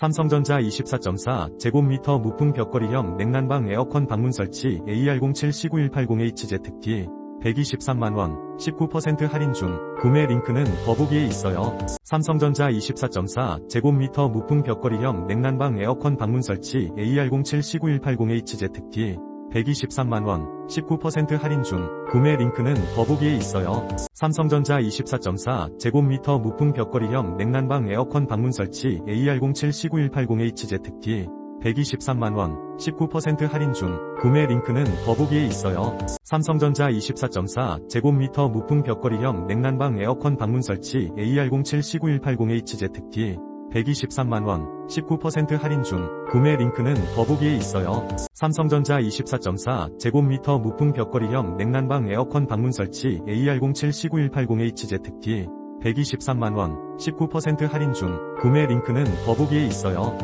삼성전자 24.4 제곱미터 무풍 벽걸이형 냉난방 에어컨 방문 설치 AR07C9180HZ 특기 123만원 19% 할인 중 구매 링크는 더보기에 있어요. 삼성전자 24.4 제곱미터 무풍 벽걸이형 냉난방 에어컨 방문 설치 AR07C9180HZ 특기 123만원 19% 할인 중 구매 링크는 더보기에 있어요. 삼성전자 24.4 제곱미터 무풍 벽걸이형 냉난방 에어컨 방문 설치 AR07C9180HZ 특기 123만원 19% 할인 중 구매 링크는 더보기에 있어요. 삼성전자 24.4 제곱미터 무풍 벽걸이형 냉난방 에어컨 방문 설치 AR07C9180HZ 특기 123만원 19% 할인 중 구매 링크는 더보기에 있어요. 삼성전자 24.4 제곱미터 무풍 벽걸이형 냉난방 에어컨 방문 설치 AR07C9180HZ 특기 123만원 19% 할인 중 구매 링크는 더보기에 있어요.